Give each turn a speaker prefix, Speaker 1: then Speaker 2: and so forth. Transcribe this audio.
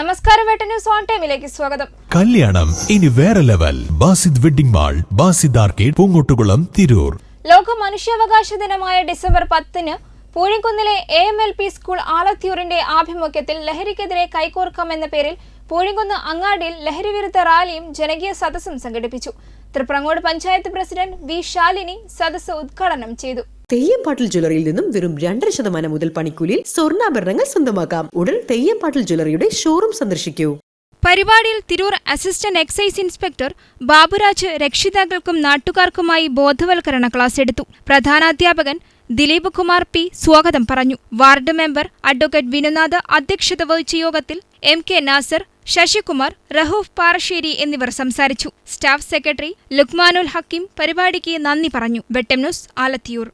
Speaker 1: നമസ്കാരം വേട്ട news on ടൈമിലേക്ക് സ്വാഗതം.
Speaker 2: കല്യാണം ഇനി വേറെ level. Basid wedding mall Basid arcade Poongottukulam Tirur.
Speaker 1: ലോക മനുഷ്യാവകാശ ദിനമായ ഡിസംബർ പത്തിന് പൂഴിക്കുന്നിലെ A M L P school ആലത്തിയൂരിന്റെ ആഭിമുഖ്യത്തിൽ ലഹരിക്കെതിരെ കൈകോർക്കാം എന്ന പേരിൽ പൂഴിക്കുന്ന് അങ്ങാടിയിൽ ലഹരി വിരുദ്ധ റാലിയും ജനകീയ സദസ്സും സംഘടിപ്പിച്ചു. തൃപ്രങ്ങോട് പഞ്ചായത്ത് പ്രസിഡന്റ് വി ശാലിനി സദസ്സ് ഉദ്ഘാടനം ചെയ്തു.
Speaker 3: തെയ്യംപാട്ടിൽ ജ്വല്ലറിയിൽ നിന്നും വെറും രണ്ടര ശതമാനം മുതൽ പണിക്കൂലിയിൽ സ്വർണാഭരണങ്ങൾ സ്വന്തമാക്കാം. ഉടൻ തെയ്യംപാട്ടിൽ ജ്വല്ലറിയുടെ ഷോറൂം സന്ദർശിക്കൂ.
Speaker 1: പരിപാടിയിൽ Tirur assistant excise inspector Baburaj രക്ഷിതാക്കൾക്കും നാട്ടുകാർക്കുമായി ബോധവൽക്കരണ ക്ലാസ് എടുത്തു. പ്രധാനാധ്യാപകൻ ദിലീപ് കുമാർ പി സ്വാഗതം പറഞ്ഞു. വാർഡ് മെമ്പർ അഡ്വക്കേറ്റ് വിനുനാഥ് അധ്യക്ഷത വഹിച്ച യോഗത്തിൽ എം കെ നാസർ ശശികുമാർ റഹൂഫ് പാറശ്ശേരി എന്നിവർ സംസാരിച്ചു. സ്റ്റാഫ് സെക്രട്ടറി ലുക്മാനുൽ ഹക്കീം പരിപാടിക്ക് നന്ദി പറഞ്ഞു. വെട്ടം ന്യൂസ് ആലത്തിയൂർ.